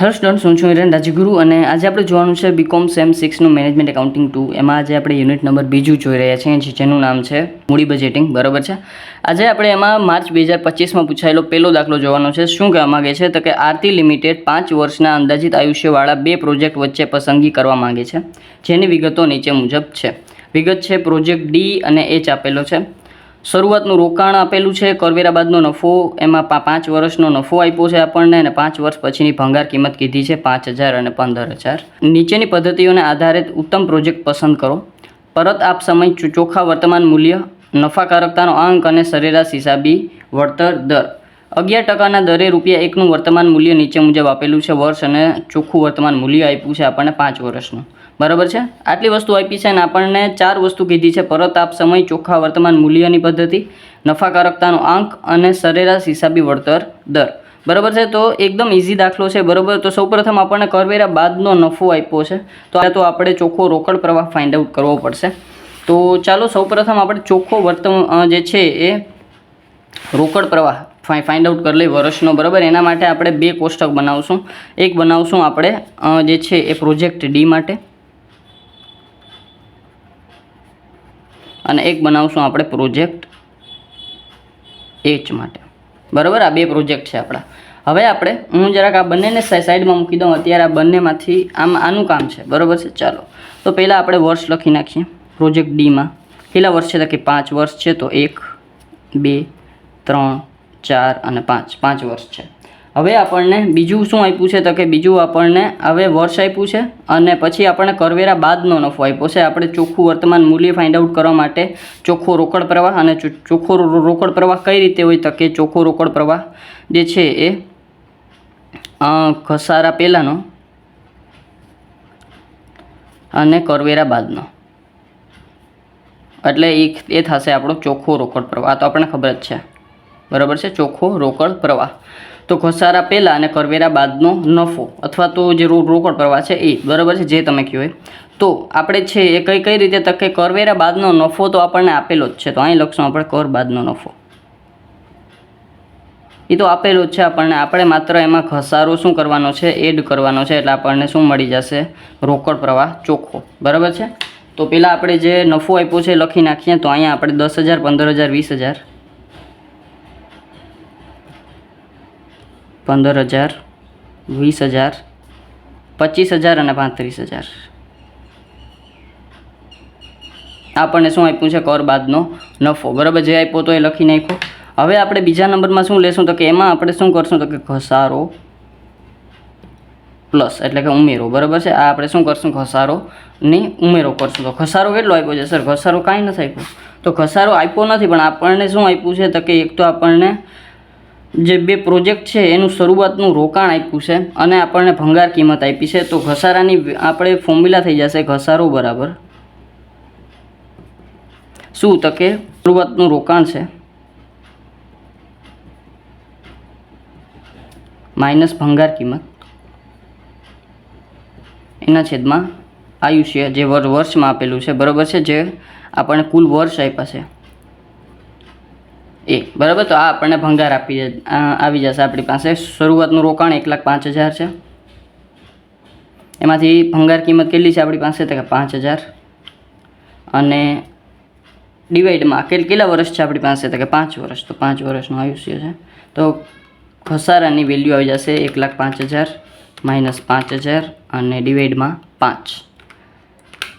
Hello students હું છું હિરેન રાજગુરુ અને આજે આપણે જોવાનું છે બીકોમ સેમ સિક્સનું મેનેજમેન્ટ એકાઉન્ટિંગ ટુ એમાં આજે આપણે યુનિટ નંબર બીજું જોઈ રહ્યા છીએ જેનું નામ છે મૂડી બજેટિંગ બરાબર છે? આજે આપણે એમાં માર્ચ બે હજાર પચીસમાં પૂછાયેલો પહેલો દાખલો જોવાનો છે. શું કહેવા માગે છે? તો કે આરતી લિમિટેડ પાંચ વર્ષના અંદાજિત આયુષ્યવાળા બે પ્રોજેક્ટ વચ્ચે પસંદગી કરવા માંગે છે. જેની વિગતો નીચે મુજબ છે. વિગત છે, પ્રોજેક્ટ ડી અને એચ આપેલો છે. શરૂઆતનું રોકાણ આપેલું છે. કરવેરા બાદનો નફો, એમાં પાંચ વર્ષનો નફો આપ્યો છે આપણને અને પાંચ વર્ષ પછીની ભંગાર કિંમત કીધી છે પાંચ હજાર અને પંદર હજાર. નીચેની પદ્ધતિઓને આધારિત ઉત્તમ પ્રોજેક્ટ પસંદ કરો. પરત આપ સમય ચોખ્ખા વર્તમાન મૂલ્ય, નફાકારકતાનો અંક અને સરેરાશ હિસાબી વળતર દર. અગિયાર ટકાના દરે રૂપિયા એકનું વર્તમાન મૂલ્ય નીચે મુજબ આપેલું છે. વર્ષ અને ચોખ્ખું વર્તમાન મૂલ્ય આપ્યું છે આપણને પાંચ વર્ષનું. બરાબર છે? આટલી વસ્તુ આપી છે અને આપણને ચાર વસ્તુ કીધી છે. પરત આપ સમય, ચોખ્ખા વર્તમાન મૂલ્યની પદ્ધતિ, નફાકારકતાનો આંક અને સરેરાશ હિસાબી વળતર દર. બરાબર છે? તો એકદમ ઇઝી દાખલો છે. બરાબર? તો સૌપ્રથમ આપણને કરવેરા બાદનો નફો આપ્યો છે. તો આ તો આપણે ચોખ્ખો રોકડ પ્રવાહ ફાઇન્ડ આઉટ કરવો પડશે. તો ચાલો સૌપ્રથમ આપણે ચોખ્ખો વર્તમાન જે છે એ રોકડ પ્રવાહ ફાઇન્ડ આઉટ કરી લઈ વર્ષનો. બરાબર? એના માટે આપણે બે કોષ્ટક બનાવશું. એક બનાવશું આપણે જે છે એ પ્રોજેક્ટ ડી માટે. અને એક બનાવશું આપણે પ્રોજેક્ટ એચ માટે. બરાબર? આ બે પ્રોજેક્ટ છે આપણા. હવે આપણે, હું જરાક આ બંનેને સાઈ- સાઈડમાં મૂકી દઉં. અત્યારે આ બંનેમાંથી આમ, આનું કામ છે. બરાબર છે? ચાલો. તો પહેલાં આપણે વર્ષ લખી નાખીએ. પ્રોજેક્ટ ડીમાં કેટલા વર્ષ છે? તો કે પાંચ વર્ષ છે, તો એક, બે, ત્રણ, ચાર અને પાંચ. પાંચ વર્ષ છે. હવે આપણને બીજું શું આપ્યું છે? તો કે બીજું આપણને હવે વર્ષ આપ્યું છે અને પછી આપણને કરવેરા બાદનો નફો આપ્યો છે. આપણે ચોખ્ખું વર્તમાન મૂલ્ય ફાઇન્ડ આઉટ કરવા માટે ચોખ્ખો રોકડ પ્રવાહ અને ચોખ્ખો રોકડ પ્રવાહ કઈ રીતે હોય? તો કે ચોખ્ખો રોકડ પ્રવાહ જે છે એ ઘસારા પહેલાંનો અને કરવેરા બાદનો. એટલે એ એ થશે આપણો ચોખ્ખો રોકડ પ્રવાહ. આ તો આપણને ખબર જ છે. બરાબર છે? ચોખ્ખો રોકડ પ્રવાહ. તો ઘસારા પહેલાં અને કરવેરા બાદનો નફો અથવા તો જે રોકડ પ્રવાહ છે એ, બરાબર છે? જે તમે કહો તો આપણે છે એ કઈ કઈ રીતે તકે કરવેરા બાદનો નફો તો આપણને આપેલો જ છે. તો અહીં લખશું આપણે કર બાદનો નફો. એ તો આપેલો જ છે આપણને. આપણે માત્ર એમાં ઘસારો શું કરવાનો છે? એડ કરવાનો છે. એટલે આપણને શું મળી જશે? રોકડ પ્રવાહ ચોખ્ખો. બરાબર છે? તો પહેલાં આપણે જે નફો આપ્યો છે લખી નાખીએ. તો અહીંયા આપણે દસ હજાર, પંદર હજાર, વીસ હજાર પંદર હજાર વીસ હજાર પચીસ હજાર અને પાંત્રીસ હજાર આપણને શું આપ્યું છે કર બાદનો નફો? બરાબર જે આપ્યો તો એ લખી નાખ્યો. હવે આપણે બીજા નંબરમાં શું લેશું તો કે એમાં આપણે શું કરશું તો કે ઘસારો પ્લસ, એટલે કે ઉમેરો. બરાબર છે? આ આપણે શું કરશું? ઘસારો ની ઉમેરો કરશું. તો ઘસારો કેટલો આપ્યો છે? સર, ઘસારો કાંઈ નથી આપ્યો. તો ઘસારો આપ્યો નથી, પણ આપણને શું આપ્યું છે તો કે એક તો આપણને જે બે પ્રોજેક્ટ છે, એનું શરૂઆતનું રોકાણ આપ્યું છે અને આપણને ભંગાર કિંમત આપી છે. તો ઘસારાની આપણે ફોર્મ્યુલા થઈ જશે ઘસારો બરાબર. શું તો કે શરૂઆતનું રોકાણ છે. માઇનસ ભંગાર કિંમત. એના છેદમાં આયુષ્ય, જે વર- વર્ષમાં આપેલું છે, બરાબર છે, જે આપણને કુલ વર્ષ આપ્યા છે. એ બરાબર? તો આ આપણને ભંગાર આપી આવી જશે આપણી પાસે. શરૂઆતનું રોકાણ એક લાખ પાંચ હજાર છે. એમાંથી ભંગાર કિંમત કેટલી છે આપણી પાસે? તો કે પાંચ હજાર. અને ડિવાઈડમાં કેટલા વર્ષ છે આપણી પાસે? તો કે પાંચ વર્ષ. તો પાંચ વર્ષનું આયુષ્ય છે. તો ઘસારાની વેલ્યુ આવી જશે એક લાખ પાંચ હજાર માઇનસ પાંચ હજાર અને ડિવાઈડમાં પાંચ.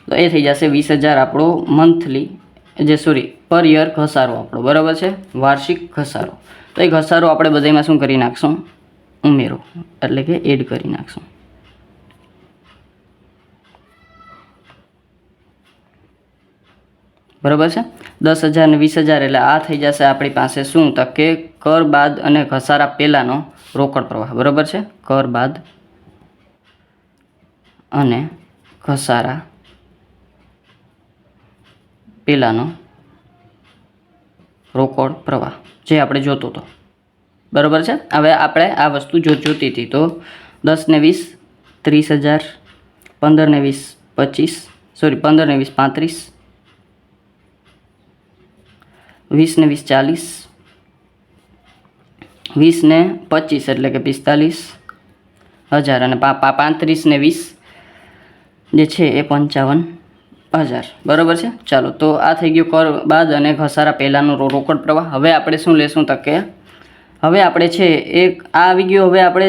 તો એ થઈ જશે વીસ હજાર આપણો મંથલી જે સોરી પર યર ઘસારો આપણો, બરાબર છે? વાર્ષિક ઘસારો. તો એ ઘસારો આપણે બધામાં શું કરી નાખશું? ઉમેરો, એટલે કે એડ કરી નાખશું. બરાબર છે? દસ હજાર ને વીસ હજાર, એટલે આ થઈ જશે આપણી પાસે શું? તો કે કર, બાદ અને ઘસારા પહેલાંનો રોકડ પ્રવાહ, બરાબર છે? કર, બાદ અને ઘસારા પહેલાંનો રોકડ પ્રવાહ, જે આપણે જોતો હતો. બરાબર છે? હવે આપણે આ વસ્તુ જો જોતી હતી તો દસ ને વીસ, ત્રીસ હજાર, પંદર ને વીસ, પચીસ, સોરી, પંદર ને વીસ, પાંત્રીસ, વીસ ને વીસ, ચાલીસ, વીસ ને પચીસ એટલે કે પિસ્તાલીસ હજાર અને પાંત્રીસ ને વીસ જે છે એ પંચાવન હજાર. બરાબર છે? ચાલો, તો આ થઈ ગયું કર બાદ અને ઘસારા પહેલાંનો રોકડ પ્રવાહ. હવે આપણે શું લેશું તો કે હવે આપણે છે, એક આવી ગયો, હવે આપણે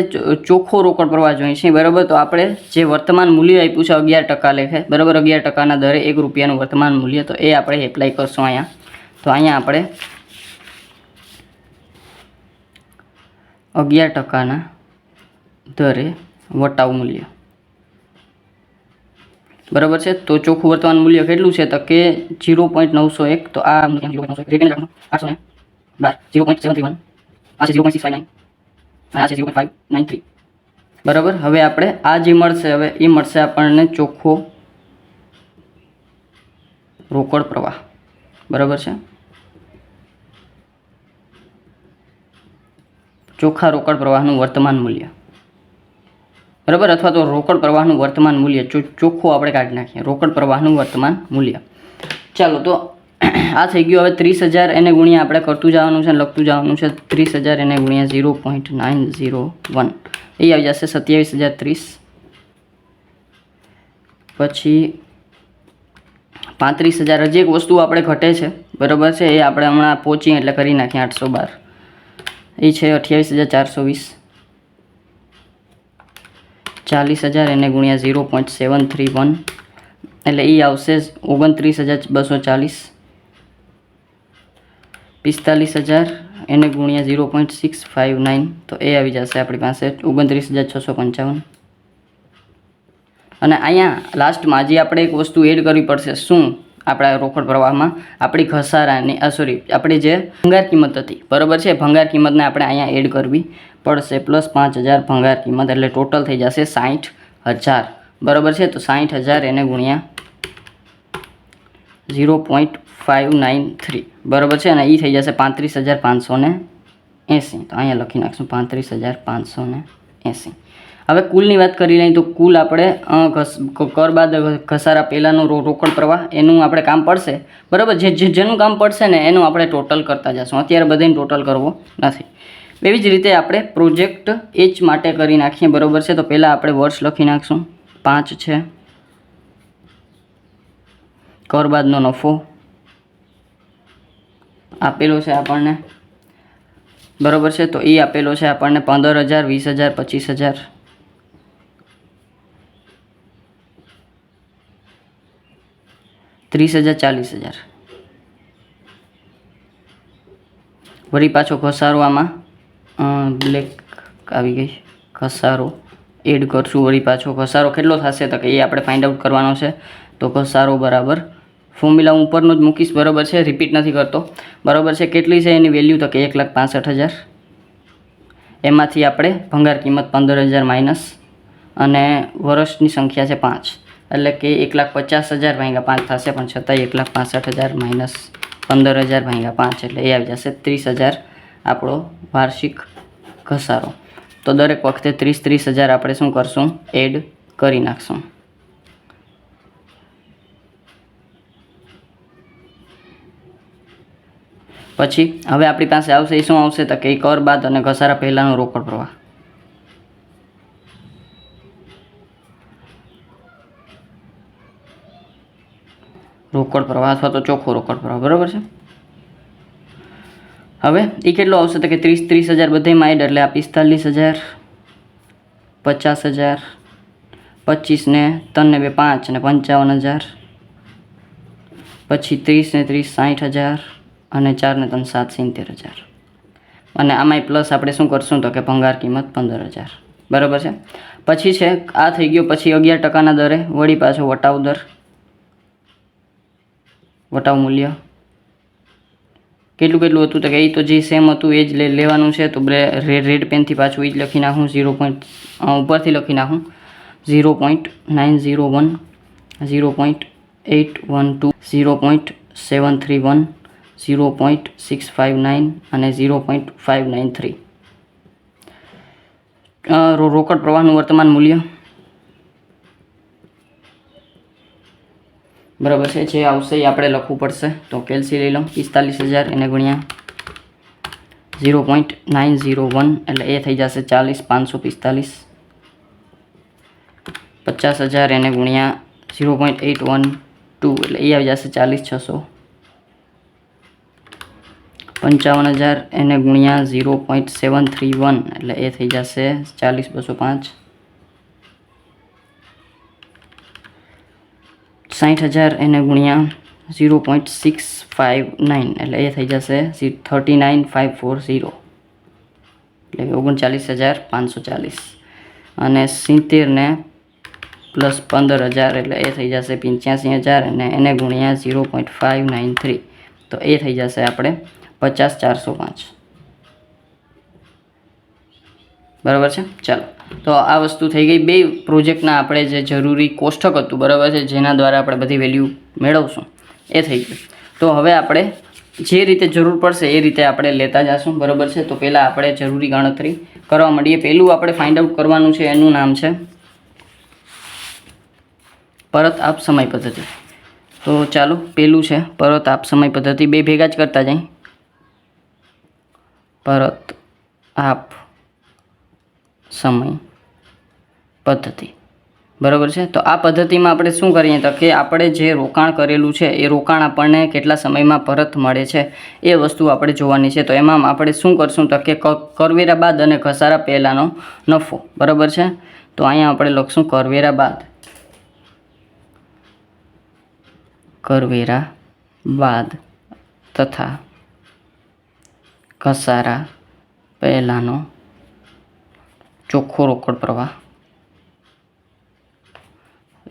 ચોખ્ખો રોકડ પ્રવાહ જોઈએ છીએ બરાબર? તો આપણે જે વર્તમાન મૂલ્ય આપ્યું છે, અગિયાર ટકા લેખે, બરાબર? અગિયાર ટકાના દરે એક રૂપિયાનું વર્તમાન મૂલ્ય, તો એ આપણે એપ્લાય કરશું અહીંયા. તો અહીંયા આપણે અગિયાર ટકાના દરે વટાવ મૂલ્ય. બરાબર છે? તો ચોખ્ખું વર્તમાન મૂલ્ય કેટલું છે? તો કે જીરો પોઈન્ટ નવસો એક. તો આ જીરો આઠસો ને બાર. Zero point zero point six બરાબર? હવે આપણે આ જે મળશે, હવે એ મળશે આપણને ચોખ્ખો રોકડ પ્રવાહ. બરાબર છે? ચોખ્ખા રોકડ પ્રવાહનું વર્તમાન મૂલ્ય. બરાબર? અથવા તો રોકડ પ્રવાહનું વર્તમાન મૂલ્ય ચોખ્ખું આપણે કાઢી નાખીએ. રોકડ પ્રવાહનું વર્તમાન મૂલ્ય. ચાલો, તો આ થઈ ગયું. હવે ત્રીસ હજાર એને ગુણ્યા આપણે કરતું જવાનું છે લખતું જવાનું છે. ત્રીસ હજાર એને ગુણ્યા zero point nine zero one. એ આવી જશે સત્યાવીસ હજાર ત્રીસ. પછી પાંત્રીસ હજાર. હજી એક વસ્તુ આપણે ઘટે છે. બરાબર છે? એ આપણે હમણાં પહોંચીએ એટલે કરી નાખીએ આઠસો બાર. એ છે અઠ્યાવીસ હજાર ચારસો વીસ. ચાલીસ હજાર, એને ગુણ્યા zero point seven three one. એટલે એ આવશે ઓગણત્રીસ હજાર બસો ચાલીસ. પિસ્તાલીસ હજાર, એને ગુણ્યા zero point six five nine તો એ આવી જશે આપણી પાસે ઓગણત્રીસ હજાર છસો પંચાવન. અને અહીંયા લાસ્ટમાં હજી આપણે એક વસ્તુ એડ કરવી પડશે. શું? આપણા રોકડ પ્રવાહમાં આપણી ઘસારાની સોરી આપણી જે ભંગાર કિંમત હતી, બરાબર છે? ભંગાર કિંમતને આપણે અહીંયા એડ કરવી પડશે. પ્લસ પાંચ હજાર ભંગાર કિંમત, એટલે ટોટલ થઈ જશે સાઠ હજાર. બરાબર છે? તો સાઠ હજાર એને ગુણ્યા zero point five nine three. બરાબર છે? અને એ થઈ જશે પાંત્રીસ હજાર પાંચસો ને એંસી. તો અહીંયા લખી નાખશું પાંત્રીસ હજાર પાંચસો એંસી. હવે કુલની વાત કરી લઈએ તો કુલ આપણે કર બાદ ઘસારા પહેલાંનો રોકડ પ્રવાહ, એનું આપણે કામ પડશે. બરાબર, જે- જેનું કામ પડશે ને એનું આપણે ટોટલ કરતા જશું. અત્યારે બધાને ટોટલ કરવો નથી. એવી જ રીતે આપણે પ્રોજેક્ટ એચ માટે કરી નાખીએ, બરાબર છે? તો પહેલાં આપણે વર્ષ લખી નાખશું. પાંચ છે. કર બાદનો નફો આપેલો છે આપણને. બરાબર છે? તો એ આપેલો છે આપણને પંદર હજાર, વીસ હજાર, પચીસ હજાર. ત્રીસ હજાર, ચાલીસ હજાર. વળી પાછો ઘસારો આમાં બ્લેક આવી ગઈ. ઘસારો એડ કરશું. વળી પાછો ઘસારો કેટલો થશે? તો કે એ આપણે ફાઇન્ડ આઉટ કરવાનો છે. તો ઘસારો બરાબર ફોર્મ્યુલા હું ઉપરનો જ મૂકીશ, બરાબર છે? રિપીટ નથી કરતો. બરાબર છે? કેટલી છે એની વેલ્યુ તો કે એક લાખ પાસઠ હજાર. એમાંથી આપણે ભંગાર કિંમત પંદર હજાર માઇનસ અને વર્ષની સંખ્યા છે પાંચ. એટલે કે એક લાખ પચાસ હજાર ભાગ્યા પાંચ થશે, પણ છતાંય એક લાખ પાસઠ હજાર માઇનસ પંદર હજાર ભાગ્યા પાંચ. એટલે એ આવી જશે ત્રીસ હજાર આપણો વાર્ષિક ઘસારો. તો દરેક વખતે ત્રીસ ત્રીસ હજાર આપણે શું કરશું? એડ કરી નાખશું. પછી હવે આપણી પાસે આવશે એ શું આવશે તો કે કર બાદ અને ઘસારા પહેલાંનો રોકડ પ્રવાહ. રોકડ પ્રવાહ અથવા તો ચોખ્ખો રોકડ પ્રવાહ, બરાબર છે? હવે એ કેટલો આવશે તો કે ત્રીસ ત્રીસ હજાર બધેમાં એડ એટલે આ પિસ્તાલીસ હજાર, પચાસ હજાર, પચીસ ને ત્રણ ને બે પાંચ ને પંચાવન હજાર, પછી ત્રીસ ને ત્રીસ સાઠ હજાર અને ચારને તમને સાત સિત્તેર હજાર. અને આમાંય પ્લસ આપણે શું કરશું તો કે ભંગાર કિંમત પંદર હજાર. બરાબર છે? પછી છે, આ થઈ ગયો પછી અગિયાર ટકાના દરે. વળી પાછો વટાવ દર. વટાવ મૂલ્ય. કેટલું કેટલું હતું તો કે એ તો જે સેમ હતું એ જ લેવાનું છે. તો રેડ રેડ પેનથી પાછું એ જ લખી નાખું. ઝીરો પોઈન્ટ ઉપરથી લખી નાખું. Zero point nine zero one zero point eight one two zero point seven three one zero point six five nine અને zero point five nine three રોકડ પ્રવાહનું વર્તમાન મૂલ્ય. બરાબર છે, જે આવશે એ આપણે લખવું પડશે. તો કેલ્સી લઈ લો, પિસ્તાલીસ હજાર એને ગુણ્યા zero point nine zero one એટલે એ થઈ જશે ચાલીસ, પાંચસો પિસ્તાલીસ. પચાસ હજાર એને ગુણ્યા zero point eight one two એટલે એ આવી જશે ચાલીસ, છસો. પંચાવન હજાર એને ગુણ્યા zero point seven three one, એટલે એ થઈ જશે ચાલીસ બસો પાંચ. સાઠ હજાર એને ગુણ્યા zero point six five nine એટલે એ થઈ જશે thirty nine five four zero. એટલે ઓગણચાલીસ હજાર પાંચસો ચાલીસ. અને સિત્તેરને પ્લસ પંદર હજાર, એટલે એ થઈ જશે પંચ્યાસી હજાર, અને એને ગુણ્યા zero point five nine three. તો એ થઈ જશે આપણે પચાસ ચારસો પાંચ. બરાબર છે? ચાલો. તો આ વસ્તુ થઈ ગઈ. બે પ્રોજેક્ટના આપણે જે જરૂરી કોષ્ટક હતું, બરાબર છે, જેના દ્વારા આપણે બધી વેલ્યુ મેળવશું. એ થઈ ગયું. તો હવે આપણે જે રીતે જરૂર પડશે એ રીતે આપણે લેતા જઈશું બરાબર છે? તો પહેલાં આપણે જરૂરી ગણતરી કરવા માંડીએ. પહેલું આપણે ફાઇન્ડ આઉટ કરવાનું છે, એનું નામ છે પરત આપ સમય પદ્ધતિ. તો ચાલો, પહેલું છે પરત આપ સમય પદ્ધતિ. બે ભેગા જ કરતા જાય પરત આપ સમય પદ્ધતિ. બરાબર છે? તો આ પદ્ધતિમાં આપણે શું કરીએ તો કે આપણે જે રોકાણ કરેલું છે, એ રોકાણ આપણને કેટલા સમયમાં પરત મળે છે, એ વસ્તુ આપણે જોવાની છે. તો એમાં આપણે શું કરશું તો કે કરવેરા બાદ અને ઘસારા પહેલાંનો નફો. બરાબર છે? તો અહીંયા આપણે લખશું કરવેરા બાદ. કરવેરા બાદ તથા ઘસારા, પહેલાંનો ચોખ્ખો રોકડ પ્રવાહ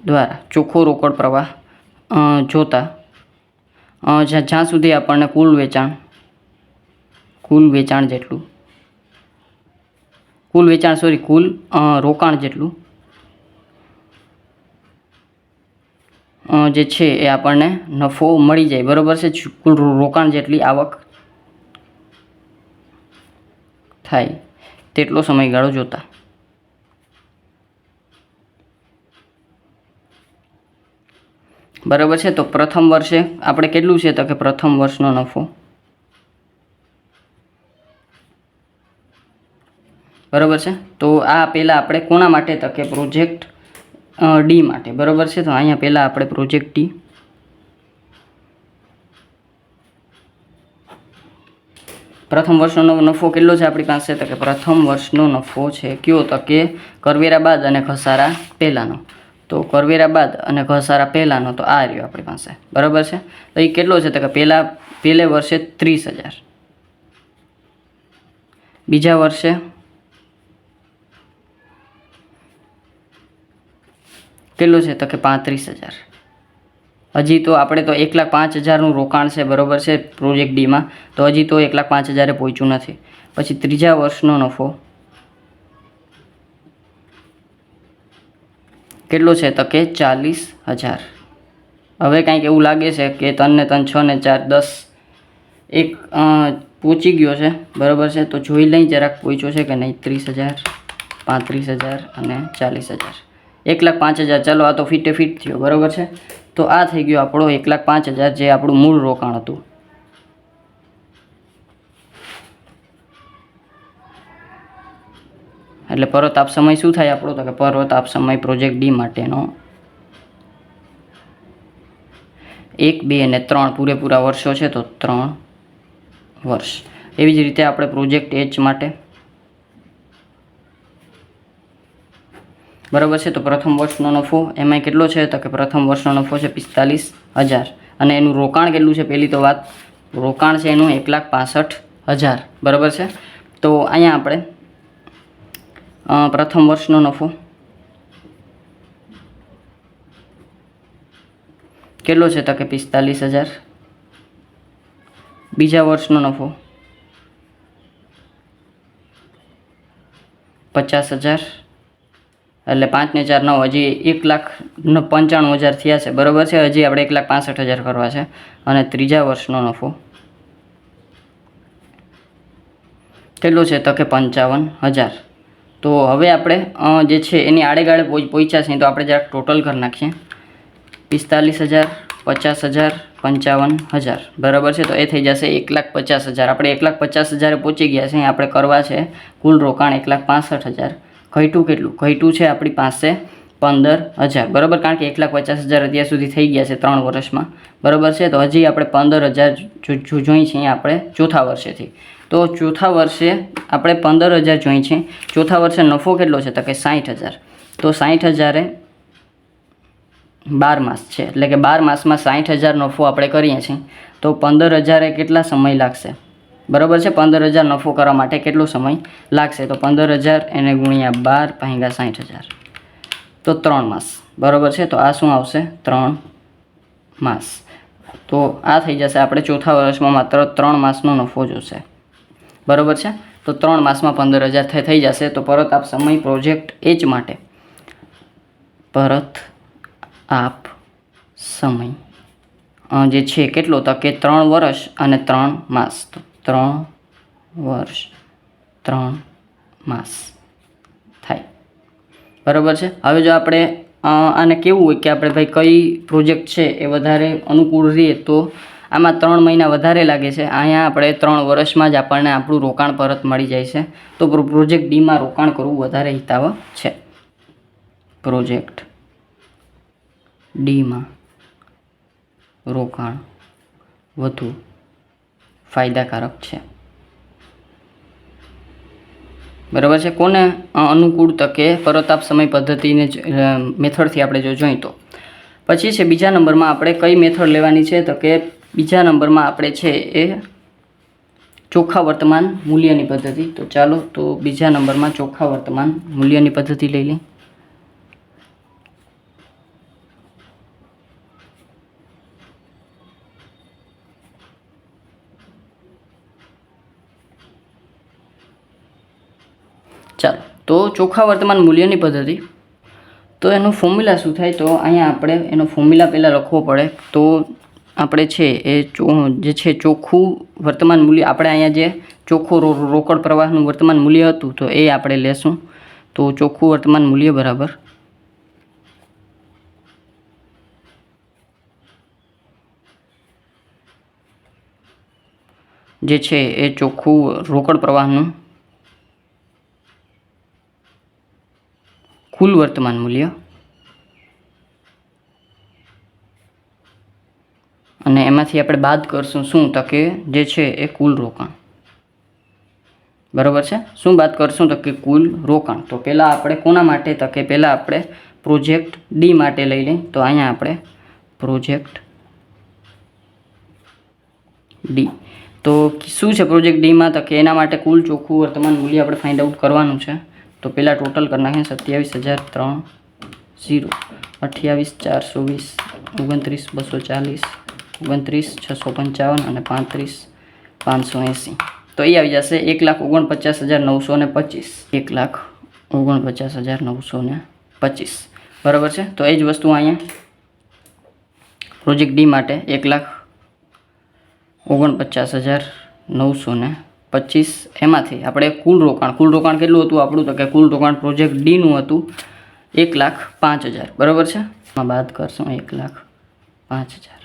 દ્વારા ચોખ્ખો રોકડ પ્રવાહ જોતા જ્યાં સુધી આપણને કુલ વેચાણ કુલ વેચાણ જેટલું, કુલ વેચાણ સોરી કુલ રોકાણ જેટલું જે છે એ આપણને નફો મળી જાય. બરાબર છે? કુલ રોકાણ જેટલી આવક થાય, તેટલો સમયગાળો જોતા. બરાબર છે? તો પ્રથમ વર્ષે આપણે કેટલું છે? તો કે પ્રથમ વર્ષનો નફો. બરાબર છે? તો આ પહેલાં આપણે કોના માટે? તો કે પ્રોજેક્ટ ડી માટે. બરાબર છે? તો અહીંયા પહેલાં આપણે પ્રોજેક્ટ ડી પ્રથમ વર્ષનો નફો કેટલો છે આપણી પાસે? તો કે પ્રથમ વર્ષનો નફો છે કયો? તો કે કરવેરા બાદ અને ઘસારા પહેલાંનો. તો કરવેરા બાદ અને ઘસારા પહેલાંનો તો આ રહ્યો આપણી પાસે. બરાબર છે? તો એ કેટલો છે? તો કે પહેલાં, પહેલે વર્ષે ત્રીસ હજાર. બીજા વર્ષે કેટલો છે? તો કે પાંત્રીસ હજાર. હજી તો આપણે તો એક લાખ પાંચ હજારનું રોકાણ છે, બરોબર છે પ્રોજેક્ટ ડીમાં તો હજી તો એક લાખ પાંચ હજારે પહોંચ્યું નથી. પછી ત્રીજા વર્ષનો નફો. કેટલો છે તો કે ચાલીસ હજાર. હવે કાંઈક એવું લાગે છે કે તનને તન છ ને ચાર દસ એક પહોંચી ગયો છે, બરાબર છે, તો જોઈ લઈ જરાક પહોંચ્યો છે કે નહીં. ત્રીસ હજાર, પાંત્રીસ હજાર અને ચાલીસ હજાર. એક લાખ પાંચ હજાર. ચાલો, આ તો ફીટે ફિટ થયો, બરાબર છે. તો આ થઈ ગયો આપણો એક લાખ પાંચ હજાર જે આપણું મૂળ રોકાણ હતું. એટલે પરત આપ સમય શું થાય આપણો? તો કે પરત આપ સમય પ્રોજેક્ટ ડી માટેનો. એક, બે અને ત્રણ પૂરેપૂરા વર્ષો છે તો ત્રણ વર્ષ. એવી જ રીતે આપણે પ્રોજેક્ટ એચ માટે બરાબર છે? તો પ્રથમ વર્ષનો નફો એમાં કેટલો છે? તો કે પ્રથમ વર્ષનો નફો છે પિસ્તાલીસ હજાર. અને એનું રોકાણ કેટલું છે? પહેલી તો વાત. રોકાણ છે એનું એક લાખ પાસઠ હજાર. બરાબર છે? તો અહીંયા આપણે પ્રથમ વર્ષનો નફો કેટલો છે? તો કે પિસ્તાલીસ હજાર. બીજા વર્ષનો નફો પચાસ હજાર. એટલે પાંચને ચાર નવ, હજી એક લાખ પંચાણું હજાર થયા છે. બરાબર છે? હજી આપણે એક લાખ પાસઠ હજાર કરવા છે. અને ત્રીજા વર્ષનો નફો કેટલો છે? તો કે પંચાવન હજાર. તો હવે આપણે જે છે એની આડેગાળે પહોંચ પહોંચ્યા છીએ. તો આપણે જરાક ટોટલ કરી નાખીએ. પિસ્તાલીસ હજાર, પચાસ હજાર, પંચાવન હજાર. બરાબર છે? તો એ થઈ જશે એક લાખ પચાસ હજાર. આપણે એક લાખ પચાસ હજારે પહોંચી ગયા છે આપણે કરવા છે કુલ રોકાણ એક લાખ પાસઠ હજાર. ઘટ્યું કેટલું? ઘટ્યું છે આપણી પાસે પંદર હજાર. બરાબર? કારણ કે એક લાખ પચાસ હજાર અત્યાર સુધી થઈ ગયા છે ત્રણ વર્ષમાં. બરાબર છે? તો હજી આપણે પંદર હજાર જોઈ છીએ આપણે ચોથા વર્ષેથી. તો ચોથા વર્ષે આપણે પંદર હજાર જોઈ છીએ ચોથા વર્ષે નફો કેટલો છે? તો કે સાઠ હજાર. તો સાઠ હજારે બાર માસ છે. એટલે કે બાર માસમાં સાઠ હજાર નફો આપણે કરીએ છીએ. તો પંદર હજારે કેટલા સમય લાગશે? બરાબર છે? પંદર હજાર નફો કરવા માટે કેટલો સમય લાગશે? તો પંદર હજાર એને ગુણ્યા બાર ભાંગ્યા સાઠ હજાર. તો ત્રણ માસ. બરાબર છે? તો આ શું આવશે? ત્રણ માસ. તો આ થઈ જશે આપણે ચોથા વર્ષમાં માત્ર ત્રણ માસનો નફો જોશે. બરાબર છે? તો ત્રણ માસમાં પંદર હજાર થઈ જશે. તો પરત આપ સમય પ્રોજેક્ટ એચ માટે. પરત આપ સમય. જે છે, કેટલો તો કે ત્રણ વર્ષ અને ત્રણ માસ. તો ત્રણ વર્ષ, ત્રણ માસ થાય. બરાબર છે? હવે જો આપણે આને કેવું હોય કે આપણે ભાઈ કઈ પ્રોજેક્ટ છે એ વધારે અનુકૂળ રહીએ તો આમાં ત્રણ મહિના વધારે લાગે છે. અહીંયા આપણે ત્રણ વર્ષમાં જ આપણને આપણું રોકાણ પરત મળી જાય છે. તો પ્રોજેક્ટ ડીમાં રોકાણ કરવું વધારે હિતાવ છે. પ્રોજેક્ટ ડીમાં રોકાણ વધુ ફાયદાકારક છે. બરાબર છે? કોને અનુકૂળ તકે પરતાપ સમય પદ્ધતિને મેથડથી આપણે જો જોઈ તો. પછી છે બીજા નંબરમાં આપણે કઈ મેથડ લેવાની છે? તો કે બીજા નંબરમાં આપણે છે એ ચોખ્ખા વર્તમાન મૂલ્યની પદ્ધતિ. તો ચાલો, તો બીજા નંબરમાં ચોખ્ખા વર્તમાન મૂલ્યની પદ્ધતિ લઈ લઈએ ચાલો તો ચોખ્ખા વર્તમાન મૂલ્યની પદ્ધતિ. તો એનું ફોર્મ્યુલા શું થાય? તો અહીંયા આપણે એનો ફોર્મ્યુલા પહેલાં લખવો પડે. તો આપણે છે એ ચો, જે છે ચોખ્ખું વર્તમાન મૂલ્ય, આપણે અહીંયા જે ચોખ્ખું રોકડ પ્રવાહનું વર્તમાન મૂલ્ય હતું, તો એ આપણે લેશું. તો ચોખ્ખું વર્તમાન મૂલ્ય બરાબર. જે છે એ ચોખ્ખું રોકડ પ્રવાહનું કુલ વર્તમાન મૂલ્ય અને એમાંથી આપણે બાદ કરશું શું તો કે જે છે એ કુલ રોકાણ. બરાબર છે? શું બાદ કરશું તો કે કુલ રોકાણ? તો પહેલાં આપણે કોના માટે? તો કે પહેલાં આપણે પ્રોજેક્ટ ડી માટે લઈ લઈએ. તો અહીંયા આપણે પ્રોજેક્ટ ડી તો શું છે પ્રોજેક્ટ ડીમાં તો કે એના માટે કુલ ચોખ્ખું વર્તમાન મૂલ્ય આપણે ફાઇન્ડ આઉટ કરવાનું છે. તો પહેલાં ટોટલ કરી નાખીએ સત્યાવીસ હજાર ત્રણ ઝીરો, અઠ્યાવીસ ચારસો વીસ, ઓગણત્રીસ બસો ચાલીસ, ઓગણત્રીસ છસો પંચાવન અને પાંત્રીસ પાંચસો એંસી. તો એ આવી જશે એક લાખ ઓગણપચાસ હજાર નવસો ને પચીસ. એક લાખ ઓગણપચાસ હજાર નવસો ને પચીસ. બરાબર છે? તો એ જ વસ્તુ અહીંયા પ્રોજેક્ટ ડી માટે એક લાખ ઓગણપચાસ હજાર નવસો ને પચીસ એમાંથી આપણે કુલ રોકાણ કુલ રોકાણ કેટલું હતું આપણું? તો કે કુલ રોકાણ પ્રોજેક્ટ ડીનું હતું એક લાખ પાંચ હજાર. બરાબર છે? બાદ કરશું એક લાખ પાંચ હજાર.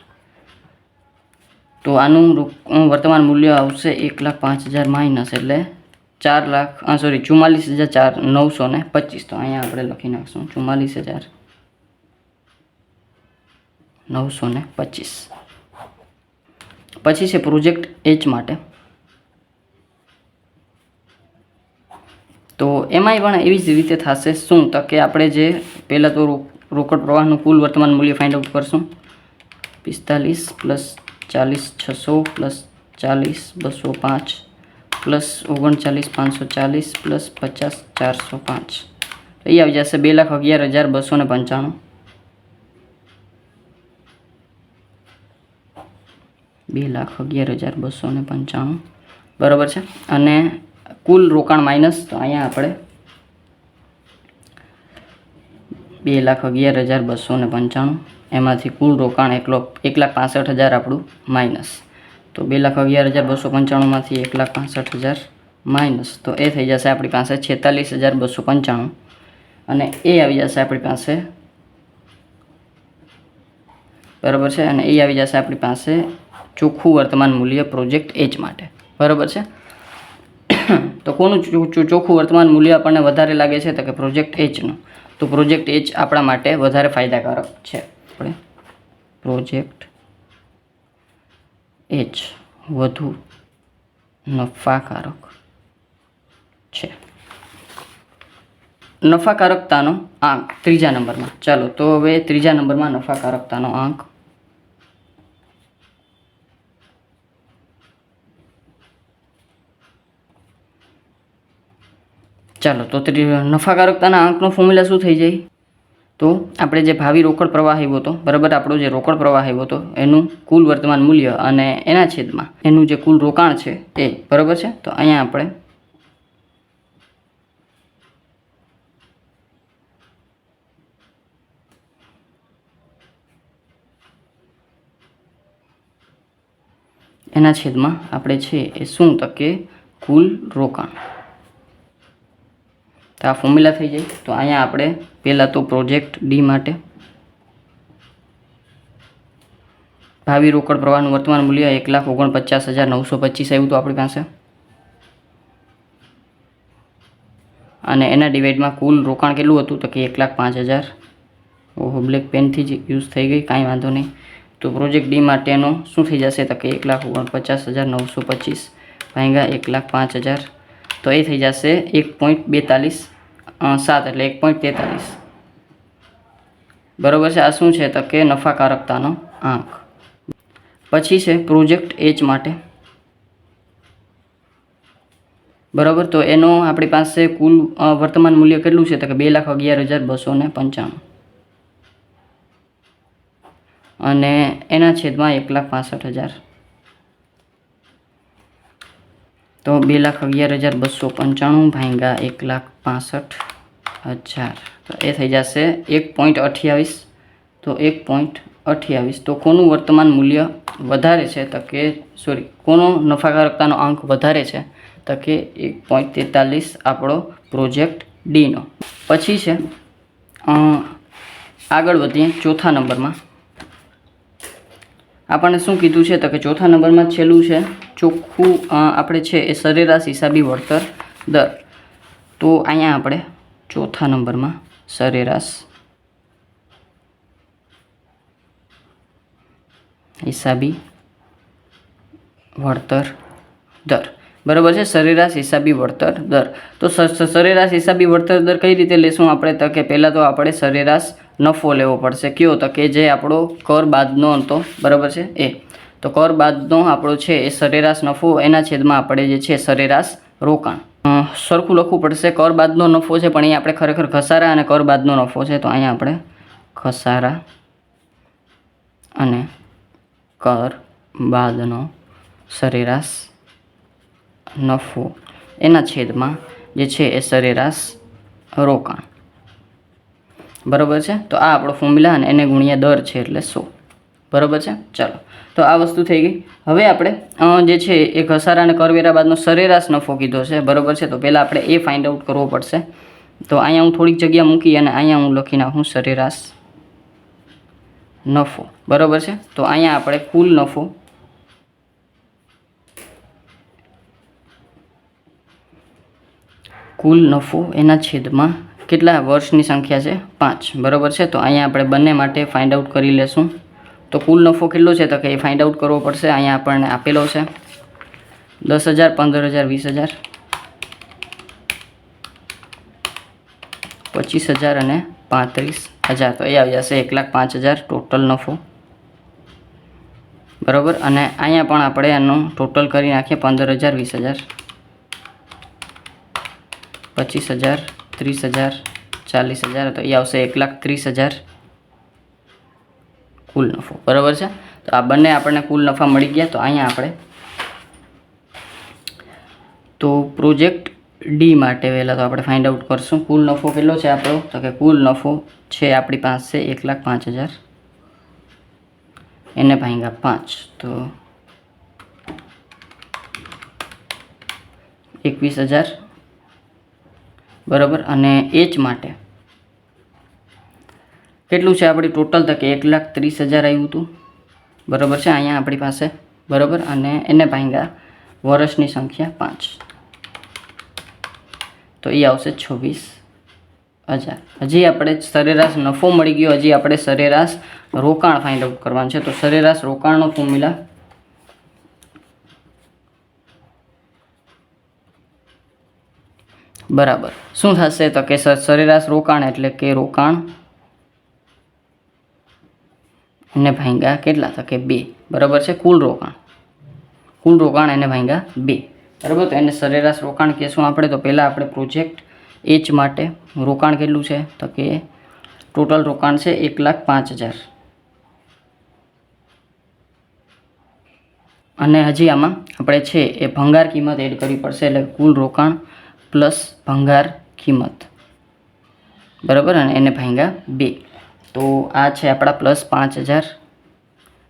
તો આનું વર્તમાન મૂલ્ય આવશે એક લાખ પાંચ હજાર માઇનસ એટલે ચાર લાખ સોરી ચુમ્માલીસ હજાર ચાર, નવસો ને પચીસ. તો અહીંયા આપણે લખી નાખશું ચુમ્માલીસ હજાર નવસો ને પચીસ. પછી છે પ્રોજેક્ટ એચ માટે. તો એમાંય પણ એવી જ રીતે થશે. શું? તો કે આપણે જે પહેલાં તો રોકડ પ્રવાહનું કુલ વર્તમાન મૂલ્ય ફાઇન્ડ આઉટ કરશું. પિસ્તાલીસ પ્લસ ચાલીસ છસો પ્લસ ચાલીસ બસો પાંચ પ્લસ ઓગણચાલીસ પાંચસો ચાલીસ પ્લસ પચાસ ચારસો પાંચ. એ આવી જશે બે લાખ અગિયાર હજાર બસો ને પંચાણું. બે લાખ અગિયાર હજાર બસો ને પંચાણું. બરાબર છે? અને કુલ રોકાણ માઇનસ તો અહીંયા આપણે બે લાખ અગિયાર હજાર બસો ને પંચાણું. એમાંથી કુલ રોકાણ એકલો એક લાખ પાસઠ હજાર આપણું માઇનસ. તો બે લાખ અગિયાર હજાર બસો પંચાણુંમાંથી એક લાખ પાસઠ હજાર માઇનસ. તો એ થઈ જશે આપણી પાસે છેતાલીસ હજાર બસો પંચાણું. અને એ આવી જશે આપણી પાસે બરાબર છે? અને એ આવી જશે આપણી પાસે ચોખ્ખું વર્તમાન મૂલ્ય પ્રોજેક્ટ એચ માટે. બરાબર છે? તો કોનું ચોખ્ખું વર્તમાન મૂલ્ય આપણને વધારે લાગે છે? તો કે પ્રોજેક્ટ એચનું તો પ્રોજેક્ટ એચ આપણા માટે વધારે ફાયદાકારક છે. આપણે પ્રોજેક્ટ એચ વધુ નફાકારક છે. નફાકારકતાનો આંક, ત્રીજા નંબરમાં. ચાલો, તો હવે ત્રીજા નંબરમાં નફાકારકતાનો આંક ચાલો, તો નફાકારકતાના આંકનો ફોર્મ્યુલા શું થઈ જાય? તો આપણે જે ભાવિ રોકડ પ્રવાહ આવ્યો હતો, બરાબર આપણો જે રોકડ પ્રવાહ આવ્યો હતો, એનું કુલ વર્તમાન મૂલ્ય અને એના છેદમાં એનું જે કુલ રોકાણ છે એ, બરાબર છે? તો અહીંયા આપણે એના છેદમાં આપણે છે એ શું તો કે કુલ રોકાણ. તો આ ફોર્મ્યુલા થઈ જાય. તો અહીંયા આપણે પહેલાં તો પ્રોજેક્ટ ડી માટે ભાવિ રોકડ પ્રવાહનું વર્તમાન મૂલ્ય એક લાખ ઓગણપચાસ હજાર નવસો પચીસ આવ્યું હતું આપણી પાસે. અને એના ડિવાઇડમાં કુલ રોકાણ કેટલું હતું તો કે એક લાખ પાંચ હજાર. ઓહો બ્લેક પેનથી જ યુઝ થઈ ગઈ, કાંઈ વાંધો નહીં. તો પ્રોજેક્ટ ડી માટેનો શું થઈ જશે તો કે એક લાખ ઓગણપચાસ હજાર નવસો પચીસ ભાંગા એક લાખ પાંચ હજાર. તો એ થઈ જશે એક પોઈન્ટ બેતાલીસ સાત એટલે એક પોઈન્ટ તેતાલીસ. બરાબર છે? આ શું છે? તો કે નફાકારકતાનો આંક. પછી છે પ્રોજેક્ટ એચ માટે. બરાબર? તો એનો આપણી પાસે કુલ વર્તમાન મૂલ્ય કેટલું છે? તો કે બે લાખ અગિયાર હજાર બસો ને પંચાણું. અને એના છેદમાં એક લાખ પાસઠ હજાર. તો બે લાખ અગિયાર હજાર બસો પંચાણું ભાંગા એક લાખ પાસઠ હજાર. તો એ થઈ જશે એક પોઈન્ટ અઠ્યાવીસ. તો એક પોઈન્ટ અઠ્યાવીસ. તો કોનું વર્તમાન મૂલ્ય વધારે છે તો કે સોરી કોનો નફાકારકતાનો અંક વધારે છે તો કે એક પોઈન્ટ તેતાલીસ આપણો પ્રોજેક્ટ ડીનો. પછી છે આગળ વધીએ ચોથા નંબરમાં. આપણને શું કીધું છે તો કે ચોથા નંબરમાં છેલ્લું છે ચોખ્ખું આપણે છે એ સરેરાશ હિસાબી વળતર દર. તો અહીંયા આપણે ચોથા નંબરમાં સરેરાશ હિસાબી વળતર દર. બરાબર છે? સરેરાશ હિસાબી વળતર દર. તો સરેરાશ હિસાબી વળતર દર કઈ રીતે લેશું આપણે? તો કે પહેલાં તો આપણે સરેરાશ નફો લેવો પડશે. કયો? તો કે જે આપણો કર બાદનો હતો. બરાબર છે? એ. તો કર બાદનો આપણો છે એ સરેરાશ નફો, એના છેદમાં આપણે જે છે સરેરાશ રોકાણ. સરખું લખવું પડશે, કર બાદનો નફો છે, પણ અહીંયા આપણે ખરેખર ઘસારા અને કર બાદનો નફો છે, તો અહીંયા આપણે ઘસારા અને કર બાદનો સરેરાશ નફો, એના છેદમાં જે છે એ સરેરાશ રોકાણ. બરાબર છે? તો આ આપણો ફોર્મ્યુલા અને એને ગુણ્યા દર છે એટલે સો. બરાબર છે? ચાલો. તો આ વસ્તુ થઈ ગઈ. હવે આપણે જે છે એ ઘસારા અને કરવેરા બાદનો સરેરાશ નફો કીધો છે. બરાબર છે? તો પહેલાં આપણે એ ફાઇન્ડ આઉટ કરવો પડશે. તો અહીંયા હું થોડીક જગ્યા મૂકી અને અહીંયા હું લખી નાખું સરેરાશ નફો. બરાબર છે? તો અહીંયા આપણે કુલ નફો કુલ નફો એના છેદમાં કેટલા વર્ષની સંખ્યા છે? પાંચ. બરાબર છે? તો અહીંયા આપણે બંને માટે ફાઇન્ડ આઉટ કરી લેશું. તો કુલ નફો કેટલો છે તો કે એ ફાઇન્ડ આઉટ કરવો પડશે. અહીંયા આપણને આપેલો છે. દસ હજાર, પંદર હજાર, વીસ હજાર. પચીસ હજાર અને પાંત્રીસ હજાર. તો એ આવી જશે એક લાખ પાંચ હજાર ટોટલ નફો. બરાબર? અને અહીંયા પણ આપણે એનું ટોટલ કરી નાખીએ પંદર હજાર, વીસ હજાર. પચીસ હજાર, ત્રીસ હજાર, ચાલીસ હજાર. તો એ આવશે એક લાખ ત્રીસ હજાર. કુલ નફો, બરાબર છે? તો આ બંને આપણને કુલ નફા મળી ગયા. તો અહીંયા આપણે તો પ્રોજેક્ટ ડી માટે વહેલા તો આપણે ફાઇન્ડ આઉટ કરશું. કુલ નફો કેટલો છે આપણો? તો કે કુલ નફો છે આપણી પાસે એક લાખ પાંચ હજાર. એને ભાંગ્યા પાંચ. તો એકવીસ હજાર. બરાબર? અને એચ માટે કેટલું છે આપણી ટોટલ તો કે એક લાખ ત્રીસ હજાર આવ્યું હતું. બરાબર છે? અહીંયા આપણી પાસે. બરાબર? અને એને ભાંગ્યા વર્ષની સંખ્યા પાંચ. તો એ આવશે છવ્વીસ હજાર. હજી આપણે સરેરાશ નફો મળી ગયો, હજી આપણે સરેરાશ રોકાણ ફાઇન્ડ આઉટ કરવાનું છે. તો સરેરાશ રોકાણનો ફોર્મ્યુલા બરાબર. શું થશે તો કે સર સરેરાશ રોકાણ એટલે કે રોકાણ એને ભાંગ્યા કેટલા તો કે બે. બરાબર છે? કુલ રોકાણ. કુલ રોકાણ એને ભાંગ્યા બે. બરાબર? તો એને સરેરાશ રોકાણ કહેશું આપણે. તો પહેલાં આપણે પ્રોજેક્ટ એચ માટે રોકાણ કેટલું છે? તો કે ટોટલ રોકાણ છે એક લાખ પાંચ હજાર. અને હજી આમાં આપણે છે એ ભંગાર કિંમત એડ કરવી પડશે એટલે કુલ રોકાણ પ્લસ ભંગાર કિંમત. બરાબર? અને એને ભાંગ્યા બે. તો આ છે આપણા પ્લસ પાંચ હજાર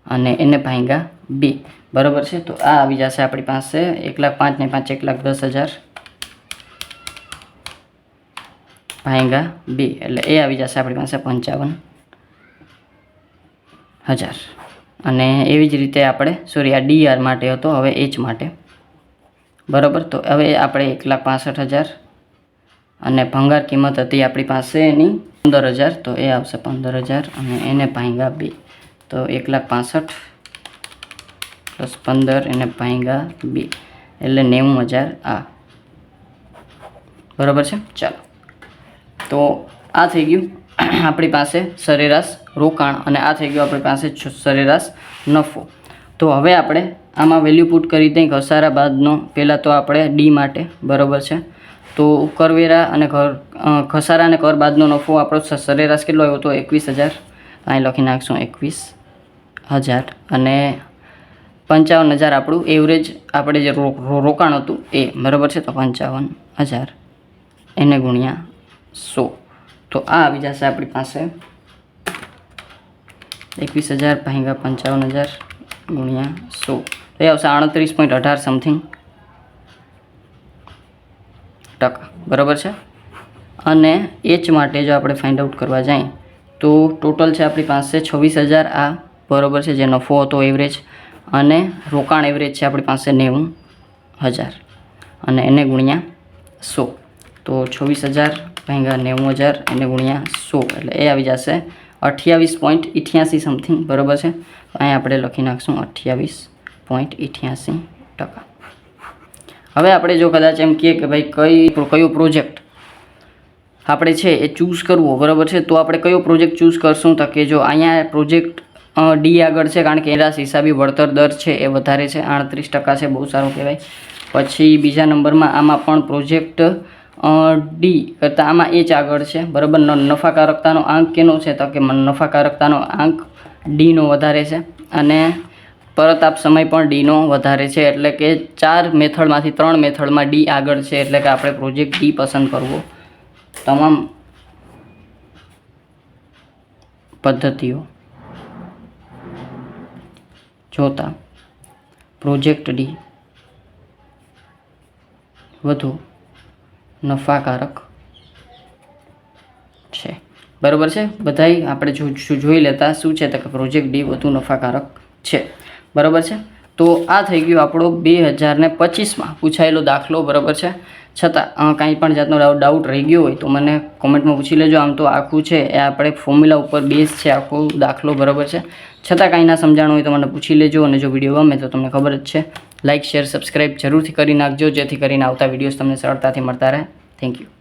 અને એને ભાંગા બે. બરાબર છે? તો આ આવી જશે આપણી પાસે એક લાખ પાંચ ને પાંચ, એક લાખ દસ હજાર. ભાંગા બે. એટલે એ આવી જશે આપણી પાસે પંચાવન હજાર. અને એવી જ રીતે આપણે સોરી આ ડીઆર માટે હતો, હવે એચ માટે. બરાબર? તો હવે આપણે એક લાખ પાસઠ હજાર અને ભંગાર કિંમત હતી આપણી પાસે એની પંદર હજાર, તો એ આવશે પંદર હજાર અને એને ભાંગા બે. તો એક લાખ પાસઠ પ્લસ પંદર એને ભાંગા બે, એટલે નેવું હજાર આ. બરાબર છે? ચાલો. તો આ થઈ ગયું આપણી પાસે સરેરાશ રોકાણ અને આ થઈ ગયું આપણી પાસે સરેરાશ નફો. તો હવે આપણે આમાં વેલ્યુ પુટ કરી દઈએ ઘસારા બાદનો પહેલાં તો આપણે ડી માટે, બરાબર છે? તો કરવેરા અને ઘર અ, ઘસારા અને કર બાદનો નફો આપણો સરેરાશ કેટલો આવ્યો હતો? એકવીસ હજાર. અહીં લખી નાખશું એકવીસ હજાર. અને પંચાવન હજાર આપણું એવરેજ આપણે જે રોકાણ હતું એ બરાબર છે? તો પંચાવન હજાર. એને ગુણ્યા સો. તો આ આવી જશે આપણી પાસે. એકવીસ હજાર ભાંગા પંચાવન હજાર ગુણ્યા સો. તો એ આવશે આડત્રીસ પોઈન્ટ અઢાર સમથિંગ ટકા. બરાબર છે? અને એચ માટે જો આપણે ફાઇન્ડ આઉટ કરવા જઈએ તો ટોટલ છે આપણી પાસે છવ્વીસ હજાર આ બરાબર છે જે નફો હતો એવરેજ અને રોકાણ એવરેજ છે આપણી પાસે નેવું હજાર. અને એને ગુણ્યા સો. તો છવ્વીસ હજાર ભાંગ્યા નેવું હજાર એને ગુણ્યા સો. એટલે એ આવી જશે અઠ્યાવીસ પોઈન્ટ ઇઠ્યાસી સમથિંગ બરાબર છે? અહીં આપણે લખી નાખશું અઠ્યાવીસ પોઈન્ટ ઇઠ્યાસી ટકા. હવે આપણે જો કદાચ એમ કહીએ કે ભાઈ કઈ કયો પ્રોજેક્ટ આપણે છે એ ચૂઝ કરવો, બરાબર છે? તો આપણે કયો પ્રોજેક્ટ ચૂઝ કરશું તો કે જો અહીંયા પ્રોજેક્ટ ડી આગળ છે, કારણ કે એના હિસાબી વળતર દર છે એ વધારે છે, આડત્રીસ ટકા છે, બહુ સારું કહેવાય. પછી બીજા નંબરમાં આમાં પણ પ્રોજેક્ટ ડી કરતાં આમાં એ જ આગળ છે, બરાબર? નફાકારકતાનો આંક કેનો છે? તો કે નફાકારકતાનો આંક ડીનો વધારે છે. અને પરત આપ સમય પણ ડીનો વધારે છે, એટલે કે ચાર મેથડમાંથી ત્રણ મેથડમાં ડી આગળ છે, એટલે કે આપણે પ્રોજેક્ટ ડી પસંદ કરવો. તમામ પદ્ધતિઓ જોતા પ્રોજેક્ટ ડી વધુ નફાકારક છે. બરાબર છે? બધાય આપણે જો- જોઈ લેતા શું છે તો કે પ્રોજેક્ટ ડી વધુ નફાકારક છે. બરાબર છે? તો આ થઈ ગયું આપણો બે હજાર ને પચીસમાં પૂછાયેલો દાખલો, બરાબર છે? છતાં કાંઈ પણ જાતનો ડાઉટ રહી ગયો હોય તો મને કોમેન્ટમાં પૂછી લેજો. આમ તો આખું છે, એ આપણે ફોર્મ્યુલા ઉપર બેઝ છે આખો દાખલો, બરાબર છે? છતાં કાંઈ ના સમજાણું હોય તો મને પૂછી લેજો અને જો વીડિયો ગમે તો તમને ખબર જ છે. લાઇક શેર સબસ્ક્રાઈબ જરૂરથી કરી નાખજો, જેથી કરીને આવતા વિડીયોઝ તમને સરળતાથી મળતા રહે. Thank you